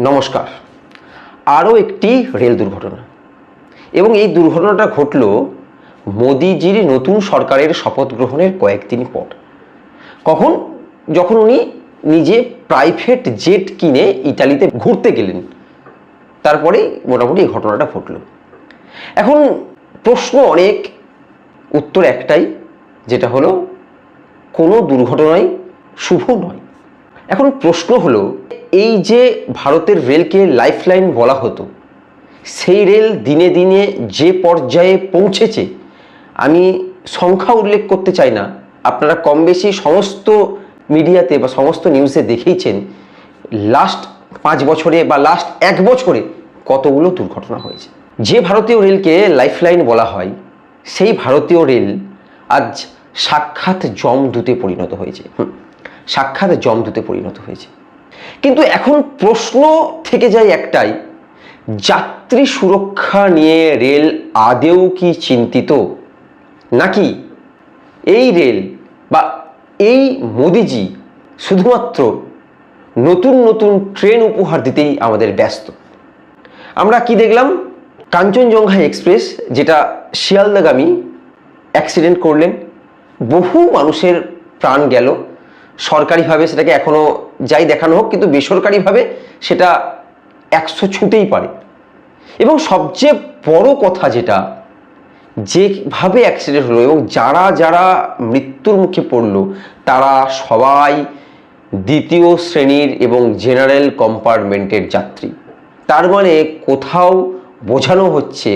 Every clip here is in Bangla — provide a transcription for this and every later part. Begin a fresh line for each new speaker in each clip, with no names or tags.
নমস্কার। আরও একটি রেল দুর্ঘটনা। এবং এই দুর্ঘটনাটা ঘটল মোদিজির নতুন সরকারের শপথ গ্রহণের কয়েকদিন পর। কখন? যখন উনি নিজে প্রাইভেট জেট কিনে ইটালিতে ঘুরতে গেলেন। তারপরেই মোটামুটি এই ঘটনাটা ঘটল। এখন প্রশ্ন অনেক, উত্তর একটাই, যেটা হলো, কোনো দুর্ঘটনাই শুভ নয়। এখন প্রশ্ন হলো, এই যে ভারতের রেলকে লাইফলাইন বলা হতো, সেই রেল দিনে দিনে যে পর্যায়ে পৌঁছেছে, আমি সংখ্যা উল্লেখ করতে চাই না। আপনারা কম বেশি সমস্ত মিডিয়াতে বা সমস্ত নিউজে দেখেইছেন, লাস্ট পাঁচ বছরে বা লাস্ট এক বছরে কতগুলো দুর্ঘটনা হয়েছে। যে ভারতীয় রেলকে লাইফলাইন বলা হয়, সেই ভারতীয় রেল আজ সাক্ষাৎ জমদূতে পরিণত হয়েছে। সাক্ষাৎ জমদূতে পরিণত হয়েছে। কিন্তু এখন প্রশ্ন থেকে যায় একটাই, যাত্রী সুরক্ষা নিয়ে রেল আদেও কি চিন্তিত? নাকি এই রেল বা এই মোদিজি শুধুমাত্র নতুন নতুন ট্রেন উপহার দিতেই আমাদের ব্যস্ত? আমরা কি দেখলাম? কাঞ্চনজঙ্ঘা এক্সপ্রেস, যেটা শিয়ালদাগামী অ্যাক্সিডেন্ট করলেন, বহু মানুষের প্রাণ গেল সরকারিভাবে সেটাকে এখনও যাই দেখানো হোক, কিন্তু বেসরকারিভাবে সেটা একশো ছুঁতেই পারে। এবং সবচেয়ে বড় কথা যেটা, যেভাবে অ্যাক্সিডেন্ট হলো এবং যারা যারা মৃত্যুর মুখে পড়ল, তারা সবাই দ্বিতীয় শ্রেণির এবং জেনারেল কম্পার্টমেন্টের যাত্রী। তার মানে কোথাও বোঝানো হচ্ছে,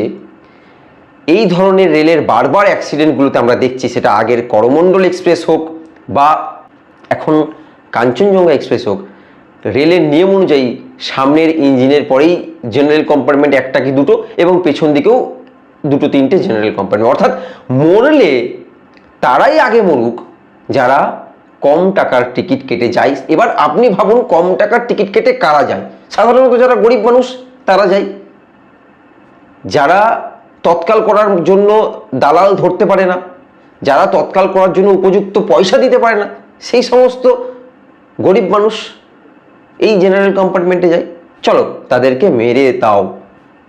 এই ধরনের রেলের বারবার অ্যাক্সিডেন্টগুলোতে আমরা দেখছি, সেটা আগের করমণ্ডল এক্সপ্রেস হোক বা এখন কাঞ্চনজঙ্ঘা এক্সপ্রেস হোক, রেলের নিয়ম অনুযায়ী সামনের ইঞ্জিনের পরেই জেনারেল কম্পার্টমেন্ট একটা কি দুটো এবং পেছন দিকেও দুটো তিনটে জেনারেল কম্পার্টমেন্ট অর্থাৎ মরলে তারাই আগে মরুক, যারা কম টাকার টিকিট কেটে যায়। এবার আপনি ভাবুন কম টাকার টিকিট কেটে কারা যায়? সাধারণত যারা গরিব মানুষ, তারা যায়। যারা তৎকাল করার জন্য দালাল ধরতে পারে না, যারা তৎকাল করার জন্য উপযুক্ত পয়সা দিতে পারে না সেই সমস্ত গরিব মানুষ এই জেনারেল কম্পার্টমেন্টে যায়। চলো, তাদেরকে মেরে দাও।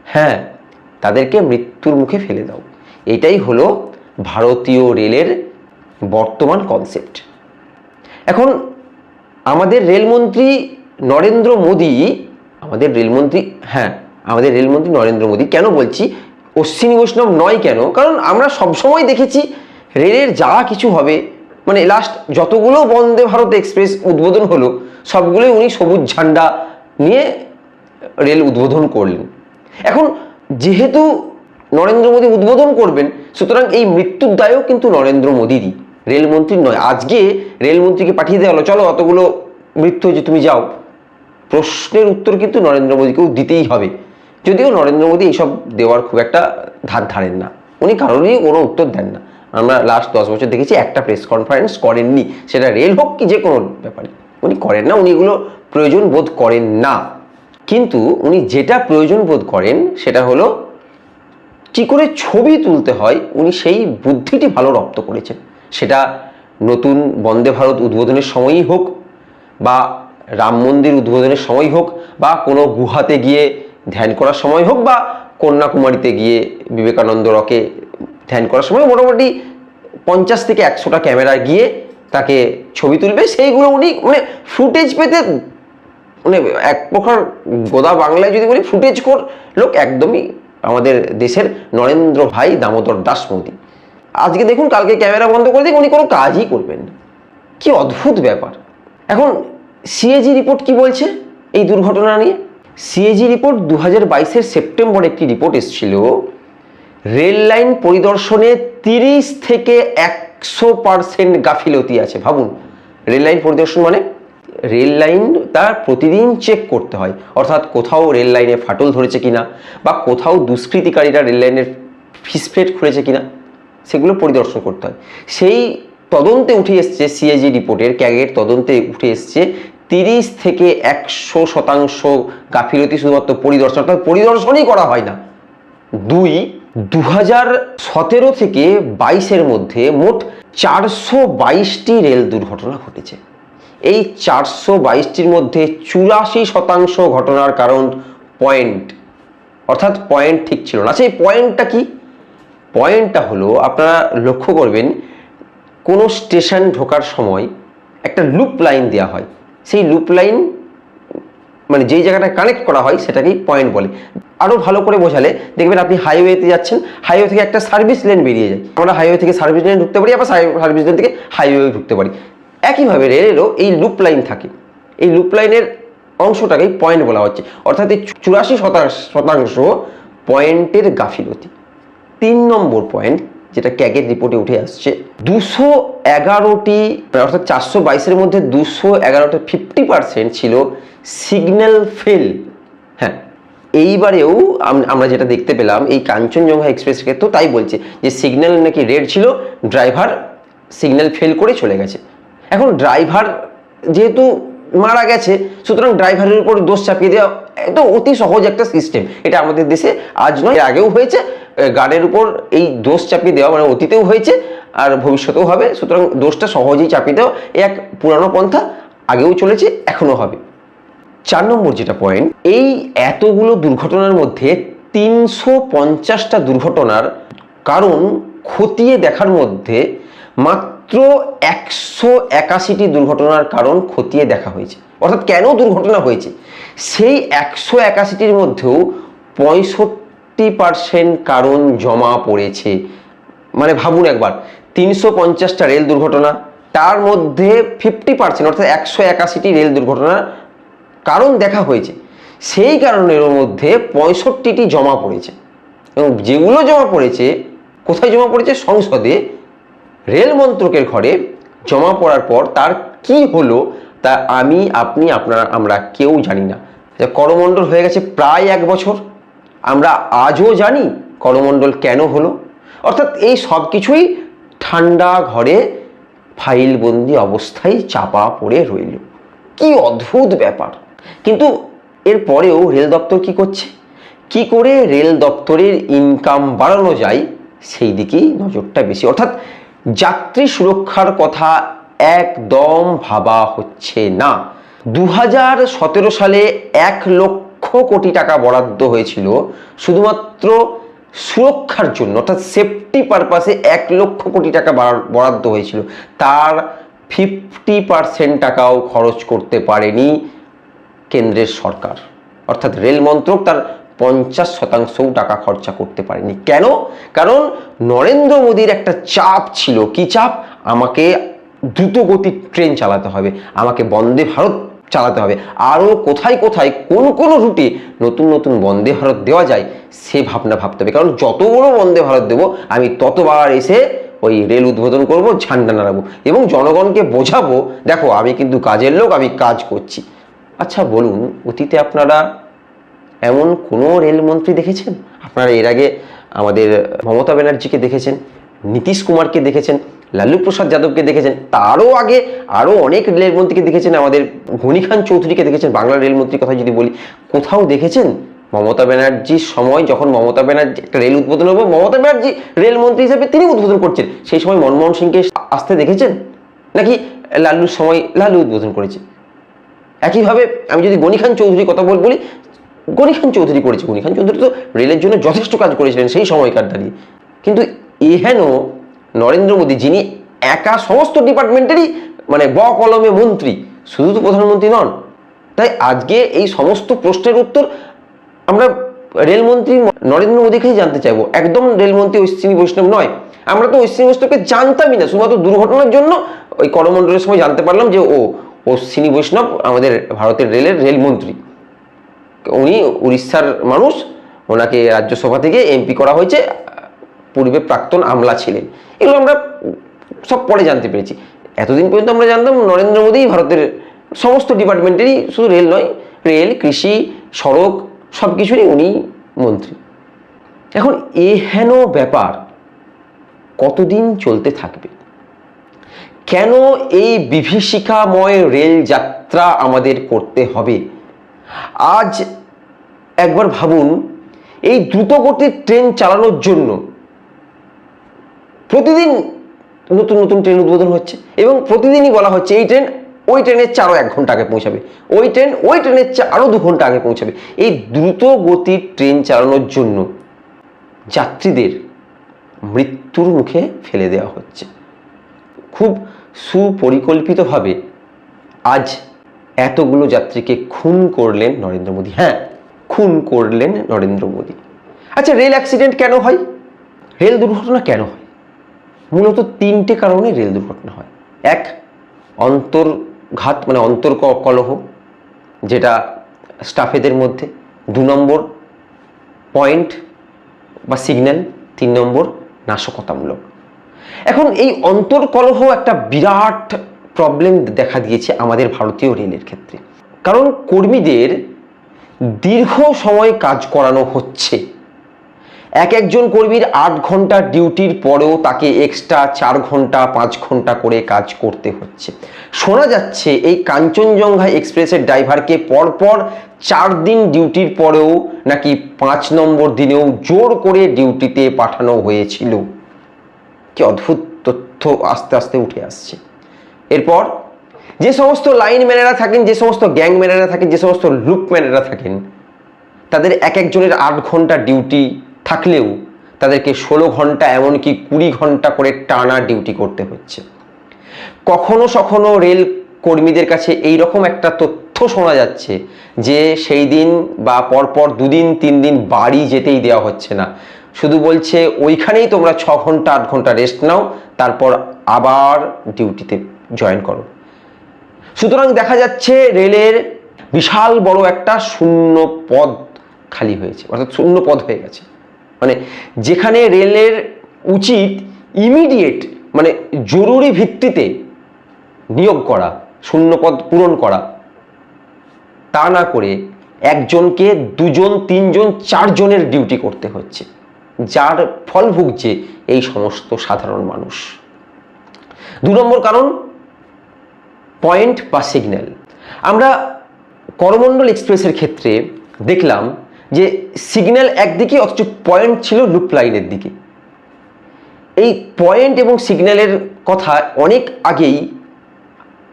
হ্যাঁ তাদেরকে মৃত্যুর মুখে ফেলে দাও। এটাই হলো ভারতীয় রেলের বর্তমান কনসেপ্ট এখন আমাদের রেলমন্ত্রী নরেন্দ্র মোদী, আমাদের রেলমন্ত্রী হ্যাঁ আমাদের রেলমন্ত্রী নরেন্দ্র মোদী, কেন বলছি? অশ্বিনী বৈষ্ণব নয় কেন? কারণ আমরা সবসময় দেখেছি রেলের যা কিছু হবে মানে লাস্ট যতগুলো বন্দে ভারত এক্সপ্রেস উদ্বোধন হলো, সবগুলোই উনি সবুজ ঝান্ডা নিয়ে রেল উদ্বোধন করলেন। এখন যেহেতু নরেন্দ্র মোদী উদ্বোধন করবেন, সুতরাং এই মৃত্যুর দায়ও কিন্তু নরেন্দ্র মোদীরই রেলমন্ত্রীর নয়। আজকে রেলমন্ত্রীকে পাঠিয়ে দেওয়া হলো, চলো অতগুলো মৃত্যু হয়েছে, তুমি যাও। প্রশ্নের উত্তর কিন্তু নরেন্দ্র মোদীকেও দিতেই হবে। যদিও নরেন্দ্র মোদী এইসব দেওয়ার খুব একটা ধার ধারেন না। উনি কারোরই কোনো উত্তর দেন না। আমরা লাস্ট দশ বছর দেখেছি একটা প্রেস কনফারেন্স করেননি। সেটা রেল হোক কি যে কোনো ব্যাপারে, উনি করেন না, উনি এগুলো প্রয়োজন বোধ করেন না। কিন্তু উনি যেটা প্রয়োজন বোধ করেন, সেটা হলো কি করে ছবি তুলতে হয়, উনি সেই বুদ্ধিটি ভালো রপ্ত করেছেন। সেটা নতুন বন্দে ভারত উদ্বোধনের সময়ই হোক, বা রাম মন্দির উদ্বোধনের সময় হোক, বা কোনো গুহাতে গিয়ে ধ্যান করার সময় হোক, বা কন্যাকুমারীতে গিয়ে বিবেকানন্দ রকে ধ্যান করার সময় মোটামুটি পঞ্চাশ থেকে একশোটা ক্যামেরা গিয়ে তাকে ছবি তুলবে। সেইগুলো উনি মানে ফুটেজ পেতে মানে এক প্রকার গোদা বাংলায় যদি বলি ফুটেজ কর লোক একদমই আমাদের দেশের নরেন্দ্র ভাই দামোদর দাস মোদী। আজকে দেখুন, কালকে ক্যামেরা বন্ধ করে দিন উনি কোনো কাজই করবেন কি অদ্ভুত ব্যাপার। এখন সিএজি রিপোর্ট কি বলছে এই দুর্ঘটনা নিয়ে? সিএজি রিপোর্ট দু হাজার বাইশের সেপ্টেম্বর একটি রিপোর্ট এসেছিল। রেল লাইন পরিদর্শনে তিরিশ থেকে একশো পার্সেন্ট গাফিলতি আছে। ভাবুন, রেল লাইন পরিদর্শন মানে? রেল লাইন তার প্রতিদিন চেক করতে হয়। অর্থাৎ কোথাও রেল লাইনে ফাটল ধরেছে কিনা বা কোথাও দুষ্কৃতিকারীরা রেল লাইনের ফিসপ্লেট খুলেছে কিনা, সেগুলো পরিদর্শন করতে হয়। সেই তদন্তে উঠে এসছে সিএজি রিপোর্টের ক্যাগের তদন্তে উঠে এসছে তিরিশ থেকে একশো শতাংশ গাফিলতি শুধুমাত্র পরিদর্শন, অর্থাৎ পরিদর্শনই করা হয় না। দুই দু সতেরো থেকে বাইশের মধ্যে মোট চারশো বাইশটি রেল দুর্ঘটনা ঘটেছে। এই চারশো বাইশটির মধ্যে চুরাশি শতাংশ ঘটনার কারণ পয়েন্ট। অর্থাৎ পয়েন্ট ঠিক ছিল না। সেই পয়েন্টটা কি? পয়েন্টটা হলো, আপনারা লক্ষ্য করবেন, কোনো স্টেশন ঢোকার সময় একটা লুপ লাইন দেওয়া হয়। সেই লুপ লাইন মানে যেই জায়গাটা কানেক্ট করা হয় সেটাকেই পয়েন্ট বলে। আরও ভালো করে বোঝালে দেখবেন আপনি হাইওয়েতে যাচ্ছেন হাইওয়ে থেকে একটা সার্ভিস লেন বেরিয়ে যায়। আমরা হাইওয়ে থেকে সার্ভিস লেন ঢুকতে পারি, আবার সার্ভিস লেন থেকে হাইওয়ে ঢুকতে পারি। একইভাবে রেলেরও এই লুপ লাইন থাকে। এই লুপ লাইনের অংশটাকেই পয়েন্ট বলা হচ্ছে। অর্থাৎ এই চুরাশি শতাংশ শতাংশ পয়েন্টের গাফিলতি। তিন নম্বর পয়েন্ট যেটা ক্যাগের রিপোর্টে উঠে আসছে, দুশো এগারোটি অর্থাৎ চারশো বাইশের মধ্যে দুশো এগারোটা ফিফটি পার্সেন্ট ছিল সিগন্যাল ফেল। হ্যাঁ এইবারেও আমরা যেটা দেখতে পেলাম, এই কাঞ্চনজঙ্ঘা এক্সপ্রেস ক্ষেত্রেও তাই বলছে যে সিগন্যাল নাকি রেড ছিল, ড্রাইভার সিগন্যাল ফেল করে চলে গেছে। এখন ড্রাইভার যেহেতু মারা গেছে, সুতরাং ড্রাইভারের উপর দোষ চাপিয়ে দেওয়া এটা অতি সহজ একটা সিস্টেম। এটা আমাদের দেশে আজ নয় আগেও হয়েছে গার্ডের উপর এই দোষ চাপিয়ে দেওয়া মানে অতীতেও হয়েছে, আর ভবিষ্যতেও হবে, সুতরাং দোষটা সহজেই চাপিয়ে দেওয়া এক পুরানো পন্থা, আগেও চলেছে, এখনও হবে। চার নম্বর যেটা পয়েন্ট এই এতগুলো দুর্ঘটনার মধ্যে তিনশো পঞ্চাশটা দুর্ঘটনার কারণ খতিয়ে দেখার মধ্যে মাত্র একশো একাশিটি দুর্ঘটনার কারণ খতিয়ে দেখা হয়েছে। অর্থাৎ কেন দুর্ঘটনা হয়েছে? সেই একশো একাশিটির মধ্যেও পঁয়ষট্টি পার্সেন্ট কারণ জমা পড়েছে। মানে ভাবুন একবার, তিনশো পঞ্চাশটা রেল দুর্ঘটনা, তার মধ্যে ফিফটি পার্সেন্ট অর্থাৎ একশো একাশিটি রেল দুর্ঘটনার কারণ দেখা হয়েছে। সেই কারণের মধ্যে পঁয়ষট্টিটি জমা পড়েছে। এবং যেগুলো জমা পড়েছে, কোথায় জমা পড়েছে? সংসদে রেল মন্ত্রকের ঘরে জমা পড়ার পর তার কি হলো, তা আমি, আপনি, আপনারা, আমরা কেউ জানি না। যে করমণ্ডল হয়ে গেছে প্রায় এক বছর। আমরা আজও জানি করমণ্ডল কেন হলো। অর্থাৎ এই সব কিছুই ঠান্ডা ঘরে ফাইলবন্দি অবস্থায় চাপা পড়ে রইল। কি অদ্ভুত ব্যাপার! কিন্তু এরপরেও রেল দপ্তর কি করছে? কি করে রেল দপ্তরের ইনকাম বাড়ানো যায়, সেই দিকেই নজরটা বেশি। অর্থাৎ যাত্রী সুরক্ষার কথা একদম ভাবা হচ্ছে না। দু সালে এক লক্ষ কোটি টাকা বরাদ্দ হয়েছিল শুধুমাত্র সুরক্ষার জন্য, অর্থাৎ সেফটি পারপাসে এক লক্ষ কোটি টাকা বরাদ্দ হয়েছিল। তার ফিফটি পার্সেন্ট টাকাও খরচ করতে পারেনি কেন্দ্রের সরকার। অর্থাৎ রেল মন্ত্রক তার পঞ্চাশ শতাংশও টাকা খরচা করতে পারেনি। কেন? কারণ নরেন্দ্র মোদীর একটা চাপ ছিল। কি চাপ? আমাকে দ্রুতগতির ট্রেন চালাতে হবে, আমাকে বন্দে ভারত চালাতে হবে। আরও কোথায় কোথায় কোন কোন রুটে নতুন নতুন বন্দে ভারত দেওয়া যায়, সে ভাবনা ভাবতে হবে। কারণ যত বড় বন্দে ভারত দেবো, আমি ততবার এসে ওই রেল উদ্বোধন করব, ঝান্ডা নাড়াবো এবং জনগণকে বোঝাবো, দেখো আমি কিন্তু কাজের লোক, আমি কাজ করছি। আচ্ছা বলুন, অতীতে আপনারা এমন কোনো রেলমন্ত্রী দেখেছেন? আপনারা এর আগে আমাদের মমতা ব্যানার্জিকে দেখেছেন, নীতিশ কুমারকে দেখেছেন, লালু প্রসাদ যাদবকে দেখেছেন, তারও আগে আরও অনেক রেলমন্ত্রীকে দেখেছেন, আমাদের গনি খান চৌধুরীকে দেখেছেন, বাংলা রেলমন্ত্রীর কথা যদি বলি। কোথাও দেখেছেন মমতা ব্যানার্জির সময় যখন মমতা ব্যানার্জি একটা রেল উদ্বোধন হব, মমতা ব্যানার্জি রেলমন্ত্রী হিসেবে তিনি উদ্বোধন করছেন। সেই সময় মনমোহন সিংকে আসতে দেখেছেন? নাকি লালুর সময় লালু উদ্বোধন করেছে? একইভাবে আমি যদি গনি খান চৌধুরীর কথা বল বলি গনি খান চৌধুরী করেছে গনি খান চৌধুরী তো রেলের জন্য যথেষ্ট কাজ করেছিলেন সেই সময়কার দাঁড়িয়ে কিন্তু এহেন নরেন্দ্র মোদী, যিনি একা সমস্ত ডিপার্টমেন্টেরই মানে ব কলমে মন্ত্রী, শুধু তো প্রধানমন্ত্রী নন। তাই আজকে এই সমস্ত প্রশ্নের উত্তর আমরা রেলমন্ত্রী নরেন্দ্র মোদীকেই জানতে চাইব। একদম রেলমন্ত্রী অশ্বিনী বৈষ্ণব নয়। আমরা তো অশ্বিনী বৈষ্ণবকে জানতামই না। শুধুমাত্র দুর্ঘটনার জন্য ওই করমণ্ডলের সময় জানতে পারলাম যে ও অশ্বিনী বৈষ্ণব, আমাদের ভারতের রেলের রেলমন্ত্রী। উনি উড়িষ্যার মানুষ, ওনাকে রাজ্যসভা থেকে এমপি করা হয়েছে, পূর্বে প্রাক্তন আমলা ছিলেন। এগুলো আমরা সব পরে জানতে পেরেছি। এতদিন পর্যন্ত আমরা জানতাম নরেন্দ্র মোদী ভারতের সমস্ত ডিপার্টমেন্টেরই শুধু রেল নয়, রেল, কৃষি, সড়ক সব কিছুরই উনি মন্ত্রী। এখন এ হেন ব্যাপার কতদিন চলতে থাকবে? কেন এই বিভীষিকাময় রেল যাত্রা আমাদের করতে হবে? আজ একবার ভাবুন, এই দ্রুতগতির ট্রেন চালানোর জন্য প্রতিদিন নতুন নতুন ট্রেন উদ্বোধন হচ্ছে এবং প্রতিদিনই বলা হচ্ছে এই ট্রেন ওই ট্রেনের চেয়ে আরও এক ঘণ্টা আগে পৌঁছাবে, ওই ট্রেন ওই ট্রেনের আরও দু ঘণ্টা আগে পৌঁছাবে। এই দ্রুত গতির ট্রেন চালানোর জন্য যাত্রীদের মৃত্যুর মুখে ফেলে দেওয়া হচ্ছে। খুব সুপরিকল্পিতভাবে আজ এতগুলো যাত্রীকে খুন করলেন নরেন্দ্র মোদী। হ্যাঁ খুন করলেন নরেন্দ্র মোদী। আচ্ছা রেল অ্যাক্সিডেন্ট কেন হয়? রেল দুর্ঘটনা কেন হয়? মূলত তিনটে কারণে রেল দুর্ঘটনা হয়। এক, অন্তর্ঘাত মানে অন্তর কলহ যেটা স্টাফেদের মধ্যে। দু নম্বর পয়েন্ট বা সিগন্যাল তিন নম্বর, নাশকতামূলক। এখন এই অন্তর্কলহ একটা বিরাট প্রবলেম দেখা দিয়েছে আমাদের ভারতীয় রেলের ক্ষেত্রে। কারণ কর্মীদের দীর্ঘ সময় কাজ করানো হচ্ছে। এক একজন কর্মীর আট ঘণ্টা ডিউটির পরেও তাকে এক্সট্রা চার ঘণ্টা, পাঁচ ঘণ্টা করে কাজ করতে হচ্ছে। শোনা যাচ্ছে এই কাঞ্চনজঙ্ঘা এক্সপ্রেসের ড্রাইভারকে পরপর চার দিন ডিউটির পরেও নাকি পাঁচ নম্বর দিনেও জোর করে ডিউটিতে পাঠানো হয়েছিল। কি অদ্ভুত তথ্য আস্তে আস্তে উঠে আসছে। এরপর, যে সমস্ত লাইন ম্যানেরা থাকেন, যে সমস্ত গ্যাং ম্যানেরা থাকেন, যে সমস্ত লুক ম্যানেরা থাকেন, তাদের এক একজনের আট ঘণ্টা ডিউটি থাকলেও তাদেরকে ষোলো ঘণ্টা এমনকি কুড়ি ঘণ্টা করে টানা ডিউটি করতে হচ্ছে। কখনো সখনো রেল কর্মীদের কাছে এই রকম একটা তথ্য শোনা যাচ্ছে যে সেই দিন বা পরপর দুদিন তিন দিন বাড়ি যেতেই দেওয়া হচ্ছে না। শুধু বলছে, ওইখানেই তোমরা ছ ঘণ্টা, আট ঘণ্টা রেস্ট নাও, তারপর আবার ডিউটিতে জয়েন করো। সুতরাং দেখা যাচ্ছে রেলের বিশাল বড় একটা শূন্য পদ খালি হয়েছে, অর্থাৎ শূন্য পদ হয়ে গেছে। মানে যেখানে রেলের উচিত ইমিডিয়েট মানে জরুরি ভিত্তিতে নিয়োগ করা, শূন্য পদ পূরণ করা। তা না করে একজনকে দুজন, তিনজন, চারজনের ডিউটি করতে হচ্ছে। যার ফল ভুগছে এই সমস্ত সাধারণ মানুষ। দু নম্বর কারণ, পয়েন্ট বা সিগন্যাল। আমরা করমণ্ডল এক্সপ্রেসের ক্ষেত্রে দেখলাম যে সিগন্যাল একদিকে, অথচ পয়েন্ট ছিল লুপ লাইনের দিকে। এই পয়েন্ট এবং সিগন্যালের কথা অনেক আগেই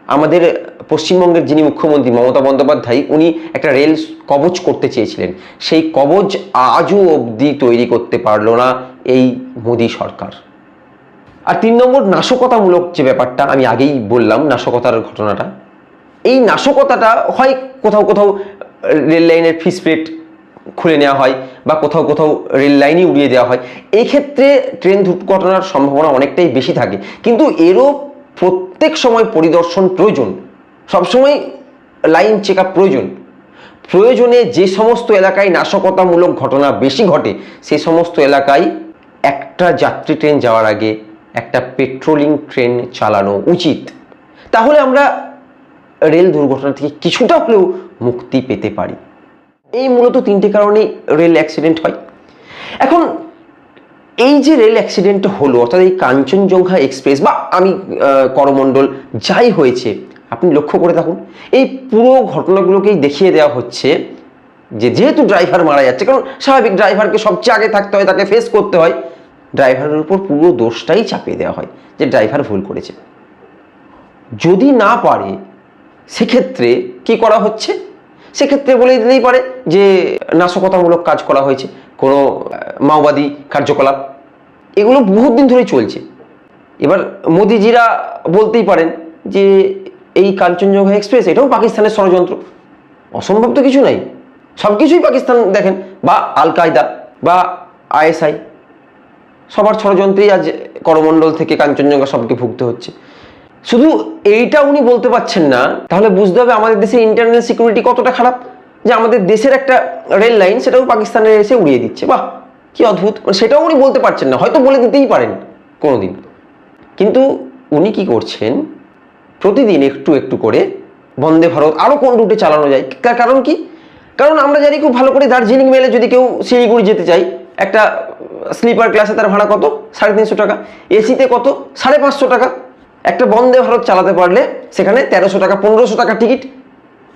আমাদের পশ্চিমবঙ্গের যিনি মুখ্যমন্ত্রী মমতা বন্দ্যোপাধ্যায়, উনি একটা রেল কবচ করতে চেয়েছিলেন। সেই কবচ আজও অবধি তৈরি করতে পারল না এই মোদী সরকার। আর তিন নম্বর নাশকতামূলক যে ব্যাপারটা আমি আগেই বললাম, নাশকতার ঘটনাটা, এই নাশকতাটা হয় কোথাও কোথাও রেল লাইনের ফিস প্লেট খুলে নেওয়া হয় বা কোথাও কোথাও রেল লাইনই উড়িয়ে দেওয়া হয়। এই ক্ষেত্রে ট্রেন দুর্ঘটনার সম্ভাবনা অনেকটাই বেশি থাকে। কিন্তু এরও প্রত্যেক সময় পরিদর্শন প্রয়োজন। সবসময় লাইন চেক প্রয়োজন। প্রয়োজনে যে সমস্ত এলাকায় নাশকতামূলক ঘটনা বেশি ঘটে সেই সমস্ত এলাকায় একটা যাত্রী ট্রেন যাওয়ার আগে একটা পেট্রোলিং ট্রেন চালানো উচিত। তাহলে আমরা রেল দুর্ঘটনা থেকে কিছুটা হলেও মুক্তি পেতে পারি। এই মূলত তিনটে কারণে রেল অ্যাক্সিডেন্ট হয়। এখন, এই যে রেল অ্যাক্সিডেন্ট হলো, অর্থাৎ এই কাঞ্চনজঙ্ঘা এক্সপ্রেস বা আমি করমণ্ডল, যাই হয়েছে আপনি লক্ষ্য করে থাকুন এই পুরো ঘটনাগুলোকেই দেখিয়ে দেওয়া হচ্ছে যে যেহেতু ড্রাইভার মারা যাচ্ছে, কারণ স্বাভাবিক ড্রাইভারকে সবচেয়ে আগে থাকতে হয়, তাকে ফেস করতে হয়। ড্রাইভারের উপর পুরো দোষটাই চাপিয়ে দেওয়া হয় যে ড্রাইভার ভুল করেছে। যদি না পারে, সেক্ষেত্রে কি করা হচ্ছে? সেক্ষেত্রে বলে দিতেই পারে যে নাশকতামূলক কাজ করা হয়েছে, কোনো মাওবাদী কার্যকলাপ। এগুলো বহুত দিন ধরেই চলছে। এবার মোদিজিরা বলতেই পারেন যে এই কাঞ্চনজঙ্ঘা এক্সপ্রেস, এটাও পাকিস্তানের ষড়যন্ত্র। অসম্ভব তো কিছু নাই। সব কিছুই পাকিস্তান দেখেন, বা আল কায়দা বা আইএসআই। সবার ষড়যন্ত্রেই আজ করমণ্ডল থেকে কাঞ্চনজঙ্ঘা সবকে ভুগতে হচ্ছে। শুধু এইটা উনি বলতে পারছেন না, তাহলে বুঝতে হবে আমাদের দেশের ইন্টারনাল সিকিউরিটি কতটা খারাপ, যে আমাদের দেশের একটা রেল লাইন সেটাও পাকিস্তানের এসে উড়িয়ে দিচ্ছে। বাহ, কি অদ্ভুত মানে সেটাও উনি বলতে পারছেন না, হয়তো বলে দিতেই পারেন কোনোদিন। কিন্তু উনি কি করছেন প্রতিদিন একটু একটু করে বন্দে ভারত। আরও কোন রুটে চালানো যায়? কারণ কি? কারণ আমরা জানি খুব ভালো করে দার্জিলিং মেলে যদি কেউ শিলিগুড়ি যেতে চাই একটা স্লিপার ক্লাসে তার ভাড়া কত? সাড়ে তিনশো টাকা। এসিতে কত? সাড়ে পাঁচশো টাকা। একটা বন্দে ভারত চালাতে পারলে সেখানে তেরোশো টাকা, পনেরোশো টাকা টিকিট।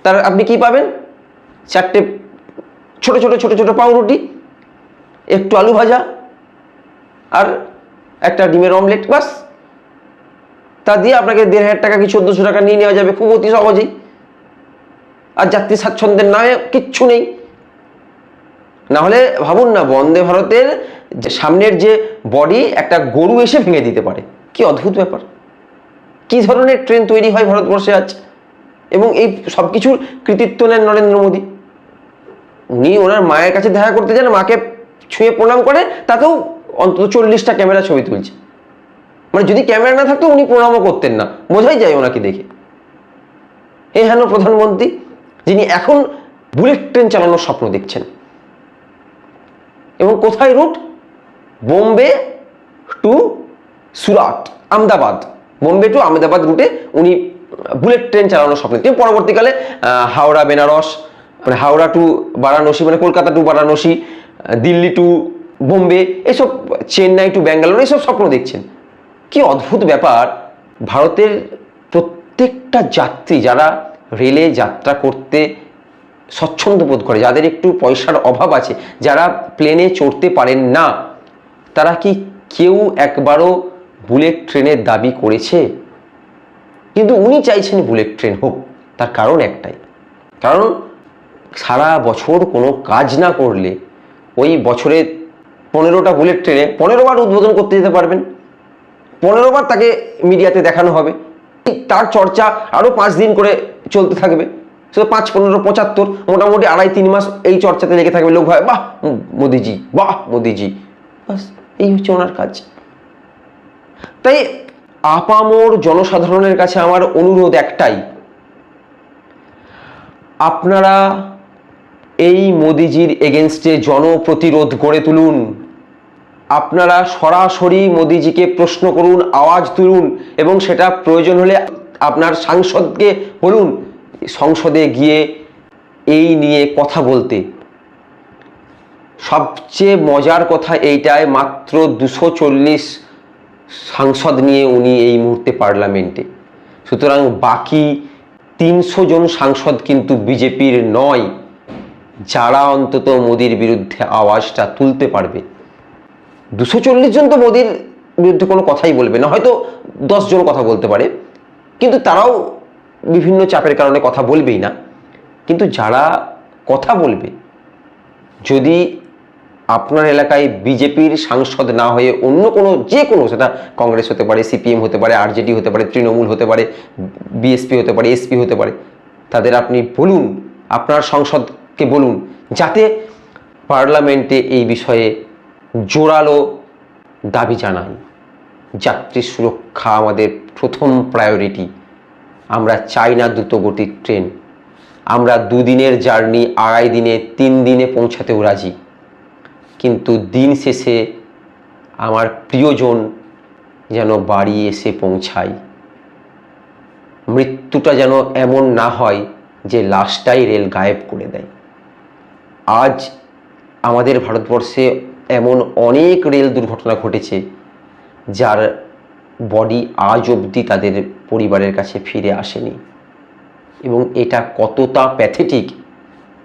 তার আপনি কি পাবেন? চারটে ছোট ছোট ছোট ছোট পাউরুটি, একটু আলু ভাজা আর একটা ডিমের অমলেট বাস। তা দিয়ে আপনাকে দেড় হাজার টাকা কি চোদ্দোশো টাকা নিয়ে নেওয়া যাবে খুব অতি সহজেই। আর যাত্রী স্বাচ্ছন্দ্যের নামে কিচ্ছু নেই। না হলে ভাবুন না, বন্দে ভারতের যে সামনের যে বডি, একটা গরু এসে ভেঙে দিতে পারে। কি অদ্ভুত ব্যাপার। কি ধরনের ট্রেন তৈরি হয় ভারতবর্ষে আজ? এবং এই সব কিছুর কৃতিত্ব নেন নরেন্দ্র মোদী। উনি ওনার মায়ের কাছে দেখা করতে যান, মাকে ছুঁয়ে প্রণাম করে, তাতেও অন্তত চল্লিশটা ক্যামেরা ছবি তুলছে। মানে যদি ক্যামেরা না থাকতো উনি প্রণামও করতেন না। বোঝাই যায় ওনাকে দেখে। এই হেন প্রধানমন্ত্রী, যিনি এখন বুলেট ট্রেন চালানোর স্বপ্ন দেখছেন। এবং কোথায় route Bombay to Surat, Ahmedabad. Bombay to Ahmedabad রুটে উনি বুলেট ট্রেন চালানোর স্বপ্ন দেখছেন। পরবর্তীকালে হাওড়া, বেনারস মানে হাওড়া টু বারাণসী মানে কলকাতা টু বারাণসী দিল্লি টু বোম্বে, এসব চেন্নাই টু ব্যাঙ্গালোর, এসব স্বপ্ন দেখছেন। কি অদ্ভুত ব্যাপার, ভারতের প্রত্যেকটা যাত্রী যারা রেলে যাত্রা করতে স্বচ্ছন্দ বোধ করে, যাদের একটু পয়সার অভাব আছে, যারা প্লেনে চড়তে পারেন না, তারা কি কেউ একবারও বুলেট ট্রেনের দাবি করেছে? কিন্তু উনি চাইছেন বুলেট ট্রেন হোক, তার কারণ একটাই। কারণ সারা বছর কোনো কাজ না করলে ওই বছরে পনেরোটা বুলেট ট্রেনে পনেরো বার উদ্বোধন করতে যেতে পারবেন। পনেরো বার তাকে মিডিয়াতে দেখানো হবে। তার চর্চা আরও পাঁচ দিন করে চলতে থাকবে। সে পাঁচ, পনেরো, পঁচাত্তর, মোটামুটি আড়াই, তিন মাস এই চর্চাতে লেগে থাকবে। লোক ভাই বাহ, মোদিজি বাহ, মোদিজি। বাস, এই হচ্ছে ওনার কাজ। তাই আপামর জনসাধারণের কাছে আমার অনুরোধ একটাই। আপনারা এই মোদিজির এগেনস্টে জনপ্রতিরোধ গড়ে তুলুন। আপনারা সরাসরি মোদিজিকে প্রশ্ন করুন, আওয়াজ তুলুন এবং সেটা প্রয়োজন হলে আপনার সাংসদকে বলুন, সংসদে গিয়ে এই নিয়ে কথা বলতে। সবচেয়ে মজার কথা এইটায় মাত্র দুশো চল্লিশ সাংসদ নিয়ে উনি এই মুহূর্তে পার্লামেন্টে। সুতরাং বাকি তিনশো জন সাংসদ কিন্তু বিজেপির নয়, যারা অন্তত মোদির বিরুদ্ধে আওয়াজটা তুলতে পারবে। দুশো চল্লিশ জন তো মোদির বিরুদ্ধে কোনো কথাই বলবে না। হয়তো দশ জন কথা বলতে পারে। কিন্তু তারাও বিভিন্ন চাপের কারণে কথা বলবেই না। কিন্তু যারা কথা বলবে, যদি আপনার এলাকায় বিজেপির সাংসদ না হয়ে অন্য কোনো, যে কোনো, সেটা কংগ্রেস হতে পারে, সিপিএম হতে পারে, আরজেডি হতে পারে, তৃণমূল হতে পারে, বিএসপি হতে পারে, এসপি হতে পারে, তাদের আপনি বলুন, আপনার সংসদকে বলুন, যাতে পার্লামেন্টে এই বিষয়ে জোরালো দাবি জানাই যাত্রী সুরক্ষা আমাদের প্রথম প্রায়োরিটি আমরা চাই না দ্রুতগতির ট্রেন। আমরা দুদিনের জার্নি আড়াই দিনে, তিন দিনে পৌঁছাতেও রাজি। কিন্তু দিন শেষে আমার প্রিয়জন যেন বাড়ি এসে পৌঁছায়। মৃত্যুটা যেন এমন না হয় যে লাশটাই রেল গায়েব করে দেয়। আজ আমাদের ভারতবর্ষে এমন অনেক রেল দুর্ঘটনা ঘটেছে, যার বডি আজ অবধি তাদের পরিবারের কাছে ফিরে আসেনি। এবং এটা কতটা প্যাথেটিক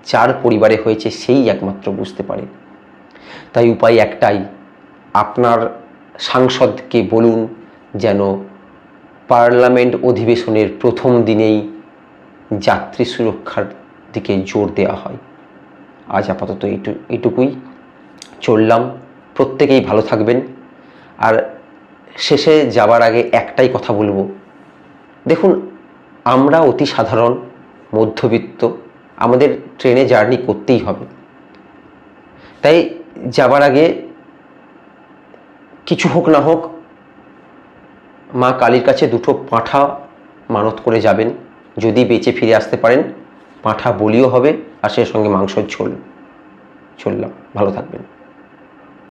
যার পরিবারে হয়েছে সেই একমাত্র বুঝতে পারে তাই উপায় একটাই, আপনার সাংসদকে বলুন যেন পার্লামেন্ট অধিবেশনের প্রথম দিনেই যাত্রী সুরক্ষার দিকে জোর দেওয়া হয়। আজ আপাতত এইটু, এইটুকুই। চললাম। প্রত্যেকেই ভালো থাকবেন। আর শেষে যাবার আগে একটাই কথা বলব। দেখুন, আমরা অতি সাধারণ, মধ্যবিত্ত, আমাদের ট্রেনে জার্নি করতেই হবে। তাই যাবার আগে কিছু হোক না হোক, মা কালীর কাছে দুটো পাঁঠা মানত করে যাবেন। যদি বেঁচে ফিরে আসতে পারেন, পাঁঠা বলিও হবে আর সেই সঙ্গে মাংসর ঝোল চললাম ভালো থাকবেন।